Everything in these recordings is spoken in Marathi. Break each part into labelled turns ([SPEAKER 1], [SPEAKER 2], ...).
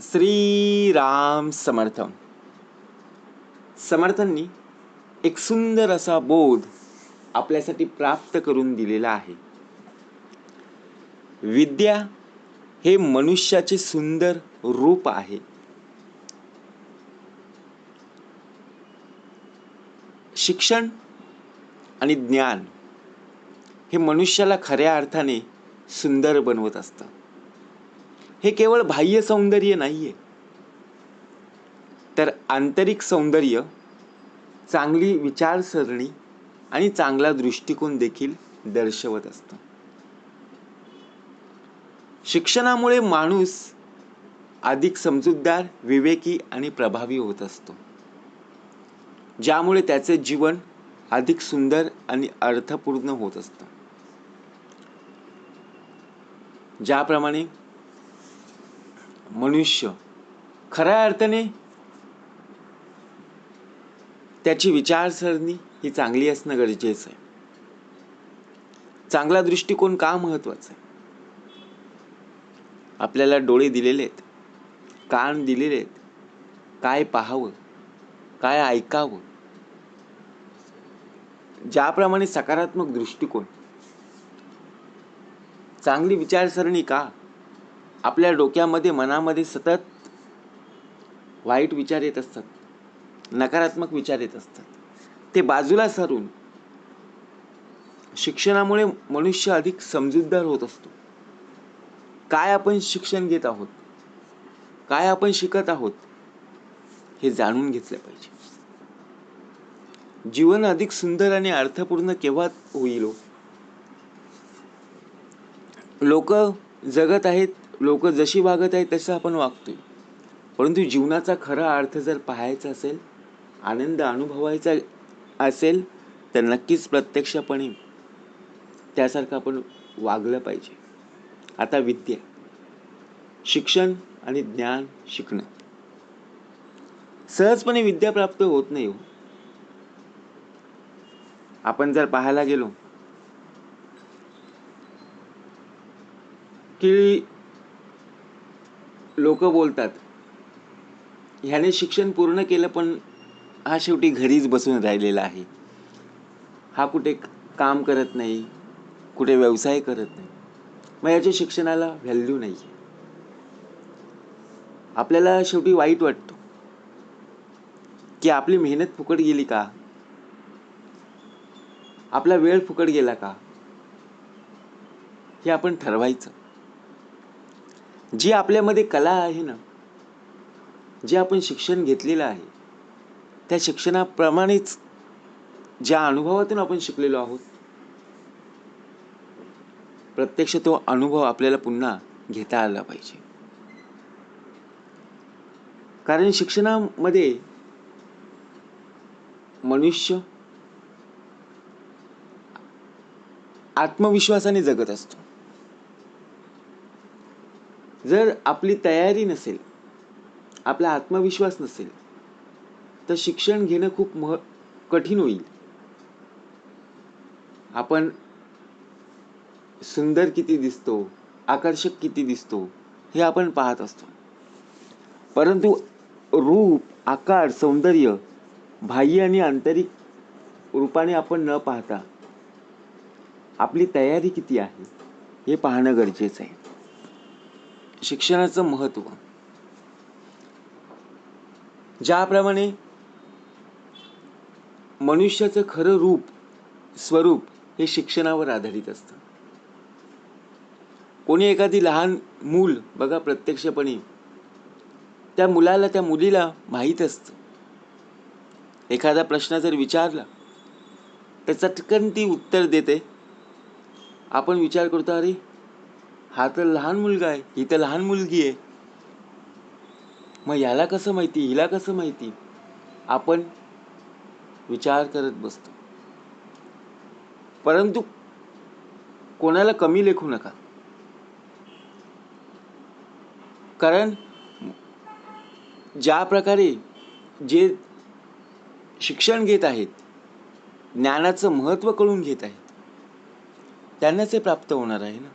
[SPEAKER 1] श्रीराम समर्थ समर्थांनी एक सुंदर असा बोध आपल्यासाठी प्राप्त करून दिलेला आहे. विद्या हे मनुष्याचे सुंदर रूप आहे. शिक्षण आणि ज्ञान हे मनुष्याला खऱ्या अर्थाने सुंदर बनवत असतं. हे केवळ बाह्य सौंदर्य नाहीये. तर आंतरिक सौंदर्य चांगली विचारसरणी आणि चांगला दृष्टिकोन देखील दर्शवत असतं. शिक्षणामुळे माणूस अधिक समजूतदार विवेकी आणि प्रभावी होत असतो. ज्यामुळे त्याचे जीवन अधिक सुंदर आणि अर्थपूर्ण होत असतं. ज्याप्रमाणे मनुष्य. खऱ्या अर्थाने त्याची विचारसरणी ही चांगली असणं गरजेचं आहे. चांगला दृष्टिकोन का महत्त्वाचा आहे? आपल्याला डोळे दिलेले आहेत कान दिलेले आहेत काय पाहावं काय ऐकावं? ज्याप्रमाणे सकारात्मक दृष्टिकोन चांगली विचारसरणी का? आपल्या डोक्यामध्ये मनामध्ये सतत वाईट विचार येत असतात. नकारात्मक विचार येत असतात. ते बाजूला सारून शिक्षणामुळे मनुष्य अधिक समजूतदार होत असतो. काय आपण शिक्षण घेत आहोत? काय आपण शिकत आहोत? हे जाणून घेतलं पाहिजे. जीवन अधिक सुंदर आणि अर्थपूर्ण केव्हा होईल हो? लोक जगत आहेत लोक जशी वागत आहेत तसं आपण वागतोय. परंतु जीवनाचा खरा अर्थ जर पाहायचा असेल आनंद अनुभवायचा असेल तर नक्कीच प्रत्यक्षपणे त्यासारखं आपण वागलं पाहिजे. आता विद्या. शिक्षण आणि ज्ञान शिकणं. सहजपणे विद्या प्राप्त होत नाही हो. आपण जर पाहायला गेलो की लोक बोलतात. ह्याने शिक्षण पूर्ण केलं पण हा शेवटी घरीच बसून राहिलेला आहे. हा कुठे काम करत नाही कुठे व्यवसाय करत नाही. मग याच्या शिक्षणाला व्हॅल्यू नाही आहे आपल्याला शेवटी वाईट वाटतो. की आपली मेहनत फुकट गेली का? आपला वेळ फुकट गेला का? हे आपण ठरवायचं. जी आपल्यामध्ये कला आहे ना जे आपण शिक्षण घेतलेलं आहे त्या शिक्षणाप्रमाणेच ज्या अनुभवातून आपण शिकलेलो आहोत प्रत्यक्ष तो अनुभव आपल्याला पुन्हा घेता आला पाहिजे. कारण शिक्षणामध्ये मनुष्य आत्मविश्वासाने जगत असतो. जर आपली तयारी नसेल आपला आत्मविश्वास नसेल तर शिक्षण घेणं खूप मह कठीण होईल. आपण सुंदर किती दिसतो आकर्षक किती दिसतो हे आपण पाहत असतो. परंतु रूप आकार सौंदर्य बाह्य आणि आंतरिक रूपाने आपण न पाहता आपली तयारी किती आहे हे पाहणं गरजेचं आहे. शिक्षणाचं महत्त्व. ज्याप्रमाणे मनुष्याचं खरं रूप स्वरूप हे शिक्षणावर आधारित असतं. कोणी एखादी लहान मूल बघा प्रत्यक्षपणे त्या मुलाला त्या मुलीला माहीत असतं. एखादा प्रश्न जर विचारला तर चटकन ती उत्तर देते. आपण विचार करतो अरे हा तर लहान मुलगा आहे ही तर लहान मुलगी आहे. मग याला कसं माहिती हिला कसं माहिती? आपण विचार करत बसतो. परंतु कोणाला कमी लेखू नका. कारण ज्या प्रकारे जे शिक्षण घेत आहेत ज्ञानाचं महत्त्व कळून घेत आहेत त्यांनाच हे प्राप्त होणार आहे ना?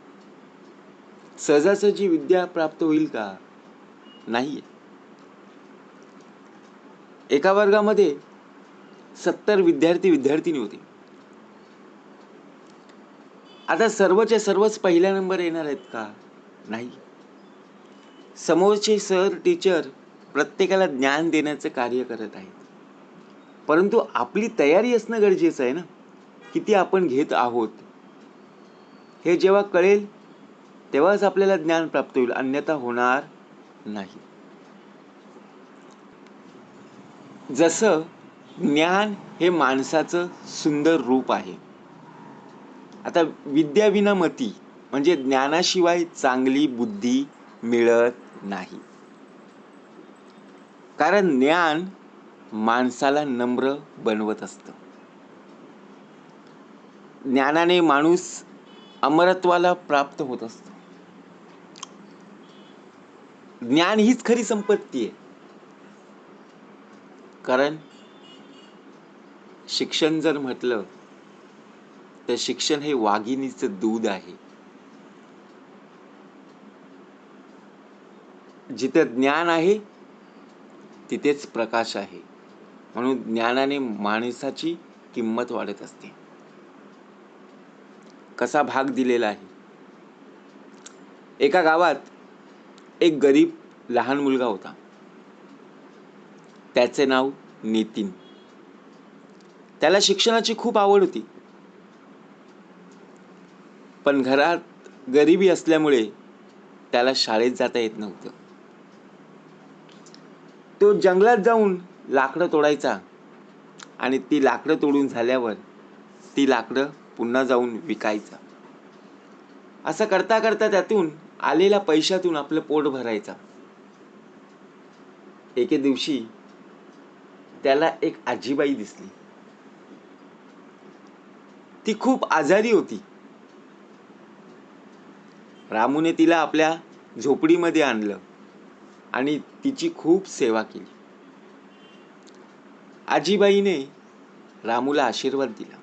[SPEAKER 1] सहजासहजी विद्या प्राप्त होईल का? नाही एका वर्गामध्ये सत्तर विद्यार्थी विद्यार्थिनी होते. आता सर्वच्या सर्वच पहिल्या नंबर येणार आहेत का? नाही. समोरचे सर टीचर प्रत्येकाला ज्ञान देण्याचं कार्य करत आहेत. परंतु आपली तयारी असणं गरजेचं आहे ना? किती आपण घेत आहोत? हे जेव्हा कळेल तेव्हाच आपल्याला ज्ञान प्राप्त होईल अन्यथा होणार नाही. जसं ज्ञान हे माणसाचं सुंदर रूप आहे. आता विद्या विना मती म्हणजे ज्ञानाशिवाय चांगली बुद्धी मिळत नाही. कारण ज्ञान माणसाला नम्र बनवत असतं. ज्ञानाने माणूस अमरत्वाला प्राप्त होत असतो. ज्ञान हीच खरी संपत्ती आहे. कारण शिक्षण जर म्हटलं तर शिक्षण हे वाघिणीचं दूध आहे. जिथं ज्ञान आहे तिथेच प्रकाश आहे. म्हणून ज्ञानाने माणसाची किंमत वाढत असते. कसा भाग दिलेला आहे? एका गावात एक गरीब लहान मुलगा होता. त्याचे नाव नितीन. त्याला शिक्षणाची खूप आवड होती. पण घरात गरिबी असल्यामुळे त्याला शाळेत जाता येत नव्हतं. तो जंगलात जाऊन लाकडं तोडायचा आणि ती लाकडं तोडून झाल्यावर ती लाकडं पुन्हा जाऊन विकायचा. असं करता करता त्यातून आलेल्या पैशातून आपलं पोट भरायचा. एके दिवशी त्याला एक आजीबाई दिसली. ती खूप आजारी होती. रामूने तिला आपल्या झोपडीमध्ये आणलं आणि तिची खूप सेवा केली. आजीबाईने रामूला आशीर्वाद दिला.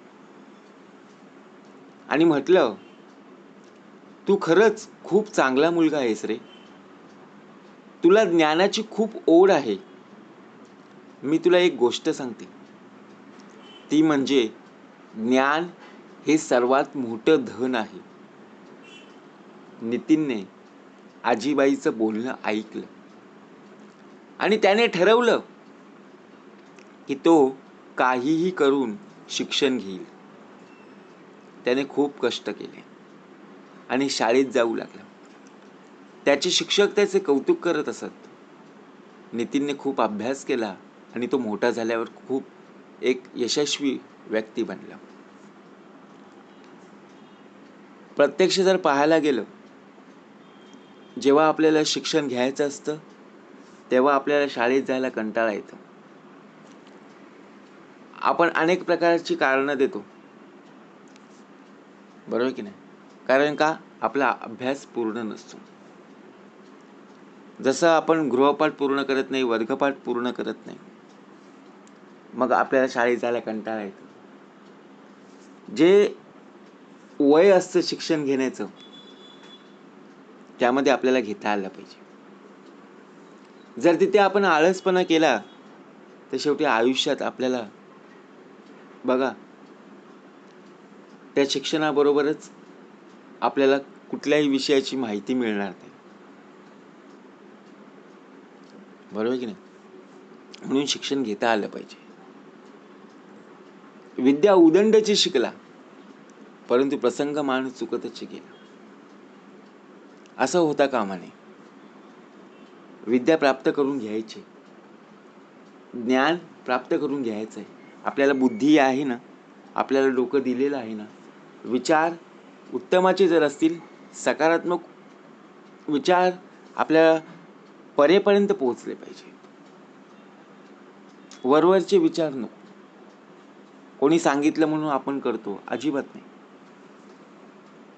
[SPEAKER 1] आणि म्हटलं तू खरंच खूप चांगला मुलगा आहेस रे. तुला ज्ञानाची खूप ओढ आहे. मी तुला एक गोष्ट सांगते. ती म्हणजे ज्ञान हे सर्वात मोठं धन आहे. नितीनने आजीबाईचं बोलणं ऐकलं. आणि त्याने ठरवलं की तो काहीही करून शिक्षण घेईल. त्याने खूप कष्ट केले. आणि शाळेत जाऊ लागला. त्याचे शिक्षक त्याचे कौतुक करत असत. नितीनने खूप अभ्यास केला आणि तो मोठा झाल्यावर खूप एक यशस्वी व्यक्ती बनला. प्रत्यक्ष जर पाहायला गेलं जेव्हा आपल्याला शिक्षण घ्यायचं असतं तेव्हा आपल्याला शाळेत जायला कंटाळा येतो. आपण अनेक प्रकारची कारणं देतो. बरोबर की नाही? कारण का? आपला अभ्यास पूर्ण नसतो. जसं आपण गृहपाठ पूर्ण करत नाही वर्गपाठ पूर्ण करत नाही मग आपल्याला शाळेत जायला कंटाळा येतो. जे वय असतं शिक्षण घेण्याचं त्यामध्ये आपल्याला घेता आलं पाहिजे. जर तिथे आपण आळसपणा केला तर शेवटी आयुष्यात आपल्याला बघा त्या शिक्षणाबरोबरच आपल्याला कुठल्याही विषयाची माहिती मिळणार नाही. बरोबर की नाही? म्हणून शिक्षण घेता आलं पाहिजे. विद्या उदंडची शिकला परंतु प्रसंग माणूस चुकतच गेला. असं होता कामाने. विद्या प्राप्त करून घ्यायची. ज्ञान प्राप्त करून घ्यायचं आहे आपल्याला बुद्धी आहे ना? आपल्याला डोकं दिलेलं आहे ना? विचार उत्तमाचे जर असतील सकारात्मक विचार आपल्या परेपर्यंत पोहोचले पाहिजे. वरवरचे विचार नको. कोणी सांगितलं म्हणून आपण करतो अजिबात नाही.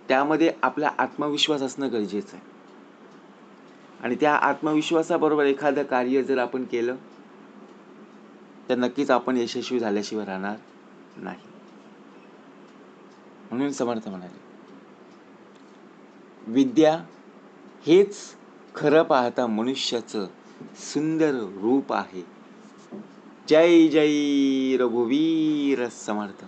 [SPEAKER 1] त्यामध्ये आपला आत्मविश्वास असणं गरजेचं आहे. आणि त्या आत्मविश्वासाबरोबर एखादं कार्य जर आपण केलं तर नक्कीच आपण यशस्वी झाल्याशिवाय राहणार नाही. म्हणून समर्थ म्हणाले. विद्या हेच खरं पाहता मनुष्याचं सुंदर रूप आहे. जय जय रघुवीर समर्थ.